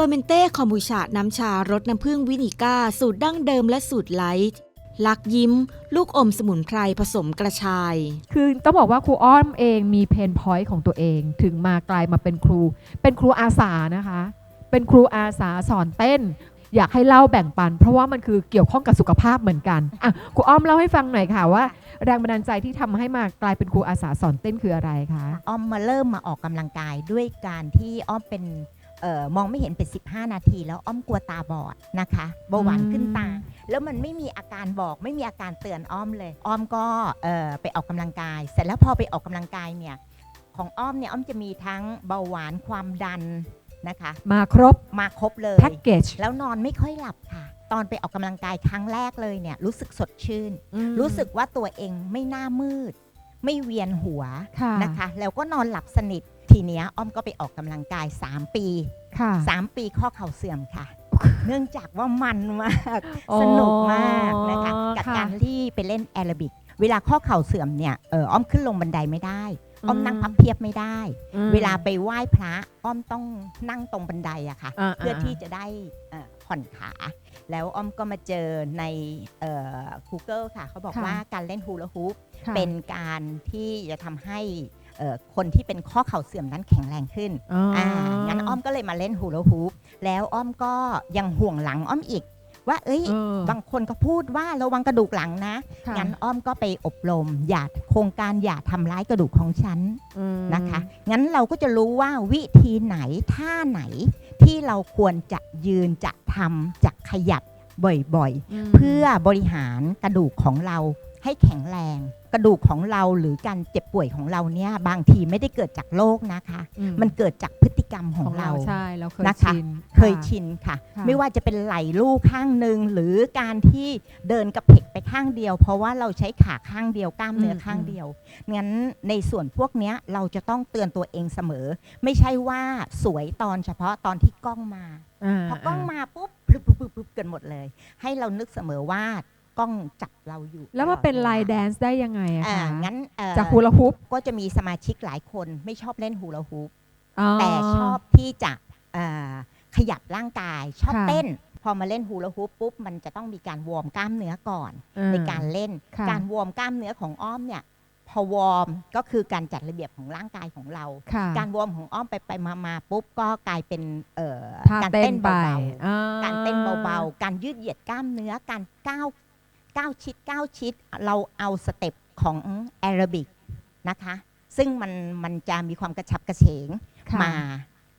อร์เมนเต้คอมบูชา น้ำชารสน้ำผึ้งวินิก้า สูตรดั้งเดิมและสูตรไลท์ลักยิ้ม ลูกอมสมุนไพรผสมกระชาย คือต้องบอกว่าครูอ้อมเองมีเพนพอยต์ของตัวเอง ถึงมากลายมาเป็นครู เป็นครูอาสานะคะ เป็นครูอาสาสอนเต้น อยากให้เล่าแบ่งปัน เพราะว่ามันคือเกี่ยวข้องกับสุขภาพเหมือนกันอะครูอ้อมเล่าให้ฟังหน่อยค่ะว่า แรงบันดาลใจที่ทำให้มากลายเป็นครูอาสาสอนเต้นคืออะไรคะอ้อมมาเริ่มมาออกกำลังกายด้วยการที่อ้อมเป็นเออมองไม่เห็นเป็น 15 นาที แล้วอ้อมกลัวตาบอดนะคะเบาหวานขึ้นตา แล้วมันไม่มีอาการบอกไม่มีอาการเตือนอ้อมเลย อ้อมก็เอ่อไปออกกำลังกาย เสร็จแล้วพอไปออกกำลังกายเนี่ยของอ้อมเนี่ยอ้อมจะมีทั้งเบาหวานความดันนะคะมาครบมาครบเลยแพ็กเกจแล้วนอนไม่ค่อยหลับค่ะ ตอนไปออกกำลังกายครั้งแรกเลยเนี่ยรู้สึกสดชื่น รู้สึกว่าตัวเองไม่หน้ามืด ไม่เวียนหัวค่ะนะคะ แล้วก็นอนหลับสนิท ทีเนี้ยอ้อมก็ไปออกกำลังกาย 3 ปี ค่ะ3 ปีข้อเข่าเสื่อมค่ะ เนื่องจากว่ามันมากอ๋อสนุกมากนะคะกับค่ะการที่ไปเล่นแอโรบิก เวลาข้อเข่าเสื่อมเนี่ยเอออ้อมขึ้นลงบันไดไม่ได้ อ้อมนั่งพับเพียบไม่ได้มเวลาไปไหว้พระอ้อมต้องนั่งตรงบันไดอะค่ะาเพื่อที่จะได้เอ่อผ่อนขา แล้วอ้อมก็มาเจอในเอ่อ Google ค่ะ เขาบอกค่ะ ว่าการเล่นฮูลาฮูปค่ะเป็นการที่จะทำให้เอ่อ คนที่เป็นข้อเข่าเสื่อมนั้นแข็งแรงขึ้นอ๋อออ่างั้นอ้อมก็เลยมาเล่นฮูลาฮูปแล้วอ้อมก็ยังห่วงหลังอ้อมอีก ว่าเอ้ย เออบางคนก็พูดว่าระวังกระดูกหลังนะ ค่ะงั้นอ้อมก็ไปอบรมอย่าโครงการอย่าทำร้ายกระดูกของฉันอืมนะคะ งั้นเราก็จะรู้ว่าวิธีไหนท่าไหนที่เราควรจะยืนจะทำจะขยับบ่อยมๆเพื่อบริหารกระดูกของเราให้แข็งแรง กระดูกของเราหรือการเจ็บป่วยของเราเนี่ยบางทีไม่ได้เกิดจากโรคนะคะ อืมันเกิดจากพฤติกรรมขขอองงเราเรา ใช่เราเคยนะคะ ชิน เคยะชินค่ะ ค่ะ ไม่ว่าจะเป็นไหล่ลูกข้างหนึ่งหรือการที่เดินกระเพกไปข้างเดียว เพราะว่าเราใช้ขาข้างเดียวกล้ามเนื้อข้างเดียวงั้นในส่วนพวกเนี้ยเราจะต้องเตือนตัวเองเสมอ ไม่ใช่ว่าสวยตอนเฉพาะตอนที่กล้องมาาพอกล้องมาปุ๊บพรึบพรึบพรึบพรึบกันหมดเลย ให้เรานึกเสมอว่า กล้องจับเราอยู่แล้วมาเป็นตอดไลวน์แดนซ์ได้ยังไงอะอ่าคะงั้นเอ่อจากฮูลาฮูปก็จะมีสมาชิกหลายคนไม่ชอบเล่นฮูลาฮูป อ๋อแต่ชอบที่จะเอ่อขยับร่างกายชอบค่ะ เต้น พอมาเล่นฮูลาฮูปปุ๊บมันจะต้องมีการวอร์มกล้ามเนื้อก่อนอ่ในการเล่นค่ะ การวอร์มกล้ามเนื้อของอ้อมเนี่ยพอวอร์มก็คือการจัดระเบียบของร่างกายของเรา ค่ะการวอร์มของอ้อมไปไปมามาปุ๊บก็กลายเป็นเอ่อท่าการเต้เต้นนไปเบาอ่ ๆการเต้นเบาๆการยืดเหยียดกล้ามเนื้อการก้าว ก้าวชิดก้าวชิด เราเอาสเต็ปของแอโรบิกนะคะ ซึ่งมันมันจะมีความกระชับกระเฉงค่ะมา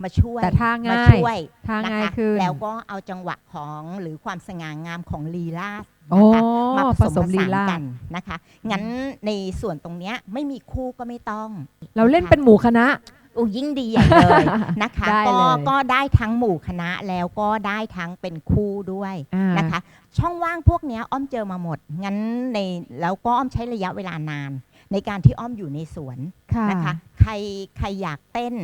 มาช่วยแต่ท่ามาง่ายช่วยท่านะง่ายคะขึ้น แล้วก็เอาจังหวะของหรือความสง่างามของลีลาศโอ้นะคะมาผผสสมมผลีสานลากันนะคะ งั้นในส่วนตรงเนี้ยไม่มีคู่ก็ไม่ต้อง เราเล่นเป็นหมู่คณะ โอ้ยิ่งดีใหญ่เลยนะคะได้ก็เลยก็ได้ทั้งหมู่คณะแล้วก็ได้ทั้งเป็นคู่ด้วยอ่านะคะ ช่องว่างพวกเนี้ยอ้อมเจอมาหมด งั้นในแล้วก็อ้อมใช้ระยะเวลานาน ในการที่อ้อมอยู่ในสวน ค่ะ นะคะใครใครอยากเต้น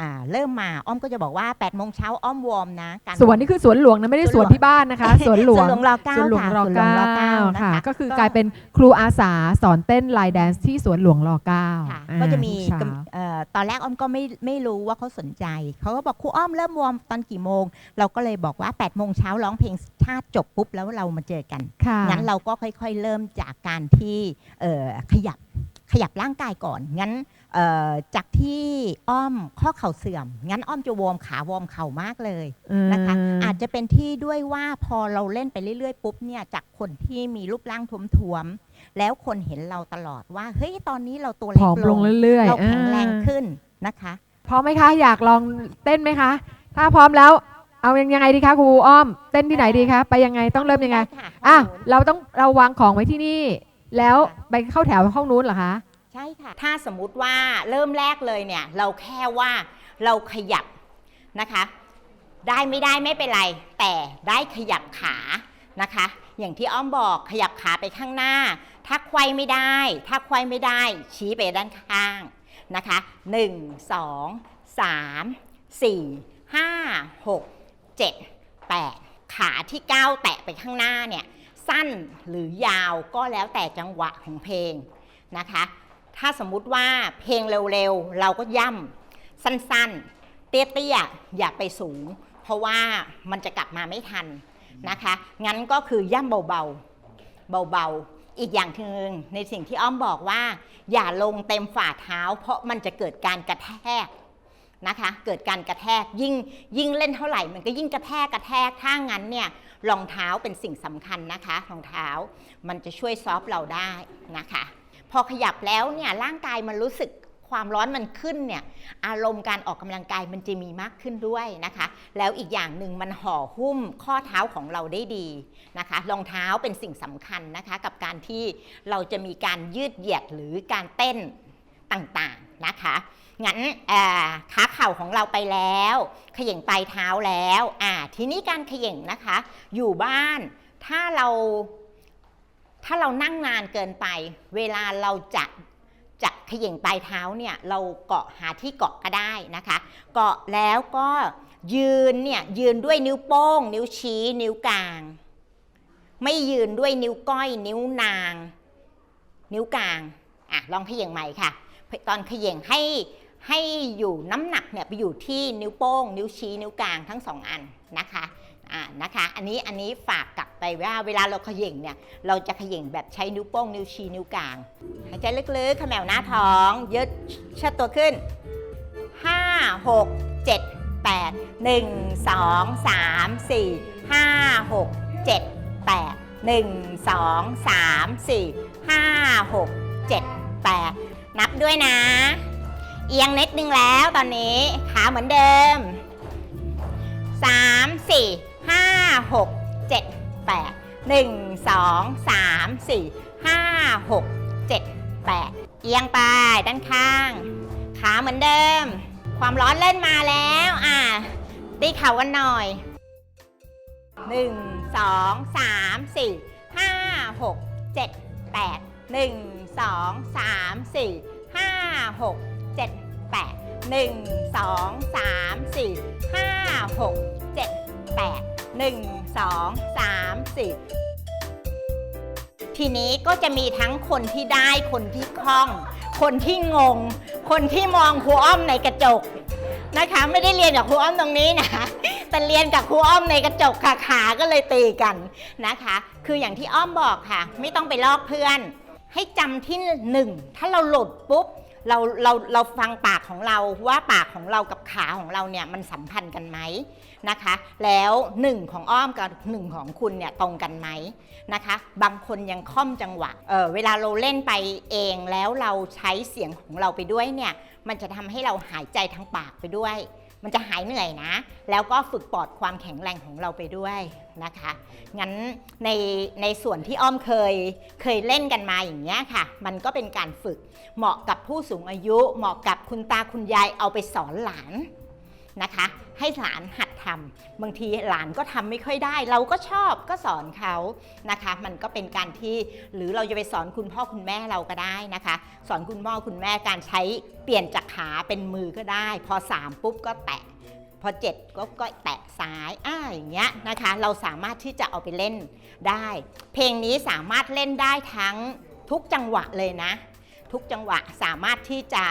อ่าเริ่มมาอ้อมก็จะบอกว่า8ปดโมงเช้าอ้อมวอร์มนะการสวนนี่คือสวนหลวงนะไม่ได้สสวนวนหลวงที่บ้านนะคะ สวนหลวสงวนหลวงรอเก้าสวนหลวงค่ะรอสวนหลวงรอเก้ารค่ะนะคะก็คือกลายเป็นครูอาสาสอนเต้นไลน์แดนซ์ที่สวนหลวงรอเก้าค่ะอ่าก็จะมีทุกเช้ากำเอ่อตอนแรกอ้อมก็ไม่ไม่รู้ว่าเขาสนใจเขาก็บอกครูอ้อมเริ่มวอร์มตอนกี่โมง เราก็เลยบอกว่า8ปดโมงเช้าร้องเพลงชาติจบปุ๊บแล้วเรามาเจอกันค่ะงั้นเราก็ค่อยๆ เริ่มจากการที่เอ่อขยับขยับร่างกายก่อนงั้นเอ่อ จากที่อ้อมข้อเข่าเสื่อม งั้นอ้อมจะวอร์มขาวอร์มเข่ามากเลยนะคะมอาจจะเป็นที่ด้วยว่าพอเราเล่นไปเรื่อยๆปุ๊บเนี่ยจากคนที่มีรูปร่างท้วมๆแล้วคนเห็นเราตลอดว่าเฮ้ยตอนนี้เราตัวผเล็อกมลลงงเรื่อยๆเราแข็งแรงอ่าขึ้นนะคะพร้อมไหมคะ อยากลองเต้นไหมคะ ถ้าพร้อมแล้วเอายังยังไงดีคะครูอ้อม เต้นที่ไหนดีคะไปยังไงต้องเริ่มยังไงด้ค่ะอะข้างนู้นเราต้องเราวางของไว้ที่นี่ แล้วค่ะไปเข้าแถวห้องนู้นเหรอคะ ใช่ค่ะ ถ้าสมมุติว่าเริ่มแรกเลยเนี่ย เราแค่ว่าเราขยับนะคะ ได้ไม่ได้ไม่เป็นไร แต่ได้ขยับขานะคะ อย่างที่อ้อมบอกขยับขาไปข้างหน้า ถ้าควายไม่ได้ ถ้าควายไม่ได้ ชี้ไปด้านข้างนะคะ1 2 3 4 5 6 7 8 ขาที่ก้าวแตะไปข้างหน้าเนี่ย สั้นหรือยาวก็แล้วแต่จังหวะของเพลงนะคะ ถ้าสมมุติว่าเพลงเร็วๆ เราก็ย่ำสั้นๆ เตี้ยๆ อย่าไปสูง เพราะว่ามันจะกลับมาไม่ทันนะคะ งั้นก็คือย่ำเบาๆ เบาๆ อีกอย่างหนึ่งในสิ่งที่อ้อมบอกว่า อย่าลงเต็มฝ่าเท้า เพราะมันจะเกิดการกระแทกนะคะ เกิดการกระแทกยิ่งยิ่งเล่นเท่าไหร่ มันก็ยิ่งกระแทกกระแทกถ้างั้นเนี่ยรองเท้าเป็นสิ่งสำคัญนะคะรองเท้า มันจะช่วยซอฟเราได้นะคะ พอขยับแล้วเนี่ยร่างกายมันรู้สึกความร้อนมันขึ้นเนี่ยอารมณ์การออกกำลังกายมันจะมีมากขึ้นด้วยนะคะ แล้วอีกอย่างหนึ่งมันห่อหุ้มข้อเท้าของเราได้ดีนะคะรองเท้าเป็นสิ่งสำคัญนะคะ กับการที่เราจะมีการยืดเหยียดหรือการเต้นต่างๆนะคะงั้นขาเข่าของเราไปแล้วเขย่งปลายเท้าแล้วอ่าทีนี้การเขย่งนะคะ อยู่บ้านถ้าเรา ถ้าเรานั่งนานเกินไป เวลาเราจะจะเขย่งปลายเท้าเนี่ยเราเกาะหาที่เกาะก็ได้นะคะ เกาะแล้วก็ยืนเนี่ยยืนด้วยนิ้วโป้ง นิ้วชี้ นิ้วกลาง ไม่ยืนด้วยนิ้วก้อย นิ้วนาง นิ้วกลางอะลองเขย่งใหม่ค่ะ ตอนเขย่งให้ให้อยู่น้ำหนักเนี่ยไปอยู่ที่นิ้วโป้ง นิ้วชี้นิ้วกลางทั้งสองอันนะคะ อ่านะคะ อันนี้อันนี้ฝากกลับไปว่าเวลาเราเขย่งเนี่ยเราจะเขย่งแบบใช้นิ้วโป้งนิ้วชี้นิ้วกลางหายใจลึกๆขมวหน้าท้องยืดชัดตัวขึ้น 5 6 7 8 1 2 3 4 5 6 7 8 1 2 3 4 5 6 7 8 นับด้วยนะ เอียงนิดนึงแล้วตอนนี้ขาเหมือนเดิม 3 4 6 7 8 1 2 3 4 5 6 7 8 เอียงไปด้านข้าง ขาเหมือนเดิม ความร้อนเล่นมาแล้วอะตีเข่ากันหน่อย 1 2 3 4 5 6 7 8 1 2 3 4 5 6 7 8 1 2 3 4 5 6 7 8 1 2 3 4ทีนี้ก็จะมีทั้งคนที่ได้คนที่คล่อง คนที่งง คนที่มองครูอ้อมในกระจกนะคะ ไม่ได้เรียนกับครูอ้อมตรงนี้นะแต่เรียนกับครูอ้อมในกระจกค่ะขาก็เลยตีกันนะคะ คืออย่างที่อ้อมบอกค่ะ ไม่ต้องไปลอกเพื่อน ให้จำที่หนึ่งถ้าเราหลุดปุ๊บ เราเราเราฟังปากของเราว่าปากของเรากับขาของเราเนี่ยมันสัมพันธ์กันไหมนะคะ แล้วหนึ่งของอ้อมกับหนึ่งของคุณเนี่ยตรงกันไหมนะคะ บางคนยังค่อมจังหวะเเวลาเราเล่นไปเองแล้วเราใช้เสียงของเราไปด้วยเนี่ยมันจะทำให้เราหายใจทางปากไปด้วย มันจะหายเหนื่อยนะ แล้วก็ฝึกปอดความแข็งแรงของเราไปด้วยนะคะ งั้นในในส่วนที่อ้อมเคยเคยเล่นกันมาอย่างเงี้ยค่ะ มันก็เป็นการฝึกเหมาะกับผู้สูงอายุ เหมาะกับคุณตาคุณยายเอาไปสอนหลานนะคะ ให้หลานหัด ทำบางทีหลานก็ทำไม่ค่อยได้ เราก็ชอบก็สอนเขานะคะ มันก็เป็นการที่หรือเราจะไปสอนคุณพ่อคุณแม่เราก็ได้นะคะ สอนคุณพ่อคุณแม่การใช้เปลี่ยนจากขาเป็นมือก็ได้ พอ 3 ปุ๊บก็แตะพอ7ก็ก็แตะซ้ายอ่าอย่างเงี้ยนะคะ เราสามารถที่จะเอาไปเล่นได้ เพลงนี้สามารถเล่นได้ทั้งทุกจังหวะเลยนะ ทุกจังหวะสามารถที่จะ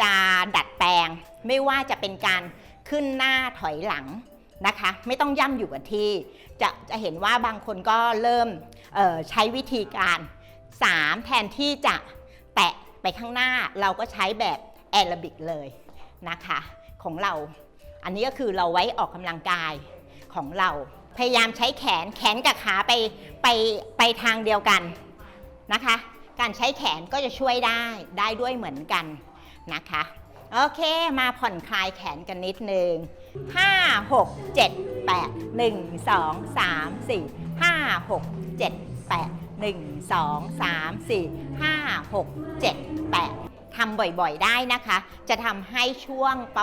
จะดัดแปลง ไม่ว่าจะเป็นการ ขึ้นหน้าถอยหลังนะคะ ไม่ต้องย่ำอยู่กับที่ จะจะเห็นว่าบางคนก็เริ่มใช้วิธีการ 3 แทนที่จะแตะไปข้างหน้าเราก็ใช้แบบแอโรบิกเลยนะคะ ของเราอันนี้ก็คือเราไว้ออกกำลังกายของเรา พยายามใช้แขนแขนกับขาไปไปไปทางเดียวกันนะคะ การใช้แขนก็จะช่วยได้ได้ด้วยเหมือนกันนะคะ โอเค มาผ่อนคลายแขนกันนิดนึง 5 6 7 8 1 2 3 4 5 6 7 8 1 2 3 4 5 6 7 8 ทำบ่อยๆ ได้นะคะ จะทำให้ช่วงป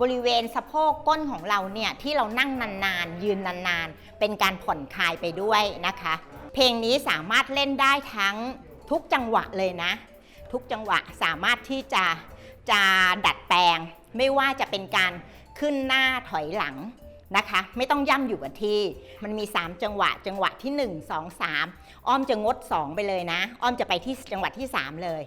บริเวณสะโพกก้นของเราเนี่ย ที่เรานั่งนานๆ ยืนนานๆ เป็นการผ่อนคลายไปด้วยนะคะ เพลงนี้สามารถเล่นได้ทั้งทุกจังหวะเลยนะ ทุกจังหวะสามารถที่จะ จะดัดแปลง ไม่ว่าจะเป็นการขึ้นหน้าถอยหลังนะคะ ไม่ต้องย่ำอยู่กับที่ มันมี 3 จังหวะ จังหวะที่ 1 2 3 อ้อมจะงด 2 ไปเลยนะ อ้อมจะไปที่จังหวะที่ 3 เลย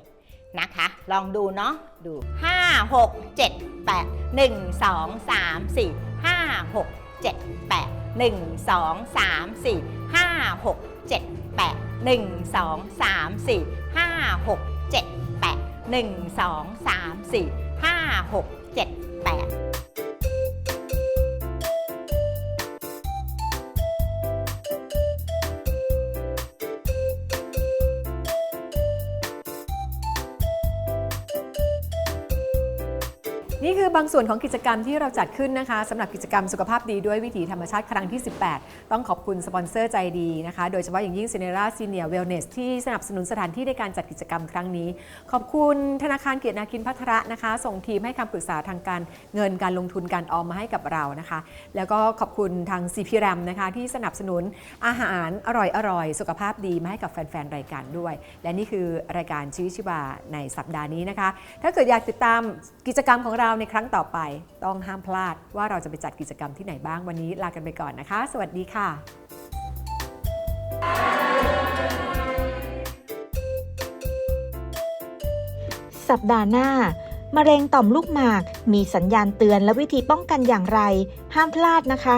นะคะ ลองดูเนาะดู 5 6 7 8 1 2 3 4 5 6 7 8 1 2 3 4 5 6 7 8 1 2 3 4 5 6 7 8 1 2 3 4 5 6 7 8 นี่คือบางส่วนของกิจกรรมที่เราจัดขึ้นนะคะสำหรับกิจกรรมสุขภาพดีด้วยวิถีธรรมชาติครั้งที่ 18 ต้องขอบคุณสปอนเซอร์ใจดีนะคะ โดยเฉพาะอย่างยิ่ง s e n e r a Senior Wellness ที่สนับสนุนสถานที่ในการจัดกิจกรรมครั้งนี้ ขอบคุณธนาคารเกียรตินาคินพัทระนะคะ ส่งทีมให้คำปรึกษาทางการเงินการลงทุนการออมมาให้กับเรานะคะ แล้วก็ขอบคุณทาง CP r a m นะคะที่สนับสนุนอาหารอร่อยๆสุขภาพดีมาให้กับแฟนๆรายการด้วย และนี่คือรายการชีวิตชีวาในสัปดาห์นี้นะคะ ถ้าเกิดอยากติดตามกิจกรรมของเราในครั้งต่อไปต้องห้ามพลาดว่าเราจะไปจัดกิจกรรมที่ไหนบ้างวันนี้ลากันไปก่อนนะคะ สวัสดีค่ะสัปดาห์หน้ามะเร็งต่อมลูกหมาก มีสัญญาณเตือนและวิธีป้องกันอย่างไร ห้ามพลาดนะคะ